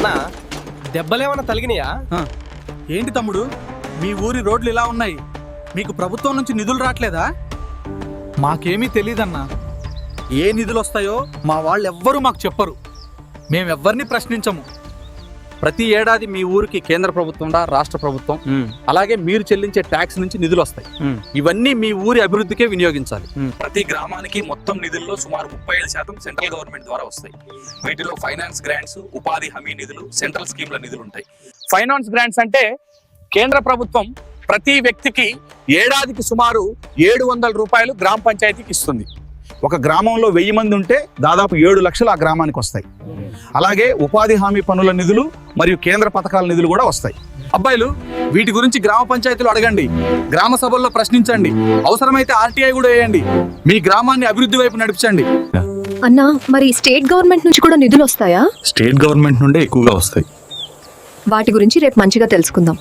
అన్నా దెబ్బలేమన్నా తలిగినాయా ఏంటి తమ్ముడు? మీ ఊరి రోడ్లు ఇలా ఉన్నాయి. మీకు ప్రభుత్వం నుంచి నిధులు రావట్లేదా మాకేమీ తెలియదన్నా ఏ నిధులు వస్తాయో మా వాళ్ళు ఎవ్వరూ మాకు చెప్పరు. మేమెవ్వరిని ప్రశ్నించము. ప్రతి ఏడాది మీ ఊరికి కేంద్ర ప్రభుత్వం రాష్ట్ర ప్రభుత్వం. అలాగే మీరు చెల్లించే ట్యాక్స్ నుంచి నిధులు వస్తాయి. ఇవన్నీ మీ ఊరి అభివృద్ధికే వినియోగించాలి. ప్రతి గ్రామానికి మొత్తం నిధుల్లో సుమారు ముప్పై ఐదు శాతం సెంట్రల్ గవర్నమెంట్ ద్వారా వస్తాయి. వీటిలో ఫైనాన్స్ గ్రాంట్స్ ఉపాధి హామీ నిధులు సెంట్రల్ స్కీమ్ల నిధులు ఉంటాయి. ఫైనాన్స్ గ్రాంట్స్ అంటే కేంద్ర ప్రభుత్వం ప్రతి వ్యక్తికి ఏడాదికి సుమారు ఏడు వందల రూపాయలు గ్రామ పంచాయతీకి ఇస్తుంది. ఒక గ్రామంలో వెయ్యి మంది ఉంటే దాదాపు ఏడు లక్షలు ఆ గ్రామానికి వస్తాయి. అలాగే ఉపాధి హామీ పనుల నిధులు మరియు కేంద్ర పథకాల నిధులు కూడా వస్తాయి. అబ్బాయిలు వీటి గురించి గ్రామ పంచాయతీలు అడగండి. గ్రామ సభల్లో ప్రశ్నించండి. అవసరమైతే ఆర్టీఐ కూడా వేయండి. మీ గ్రామాన్ని అభివృద్ధి వైపు నడిపించండి. అన్నా మరి స్టేట్ గవర్నమెంట్ నుంచి కూడా నిధులు వస్తాయా? స్టేట్ గవర్నమెంట్ నుండే ఎక్కువగా వస్తాయి. వాటి గురించి రేపు మంచిగా తెలుసుకుందాం.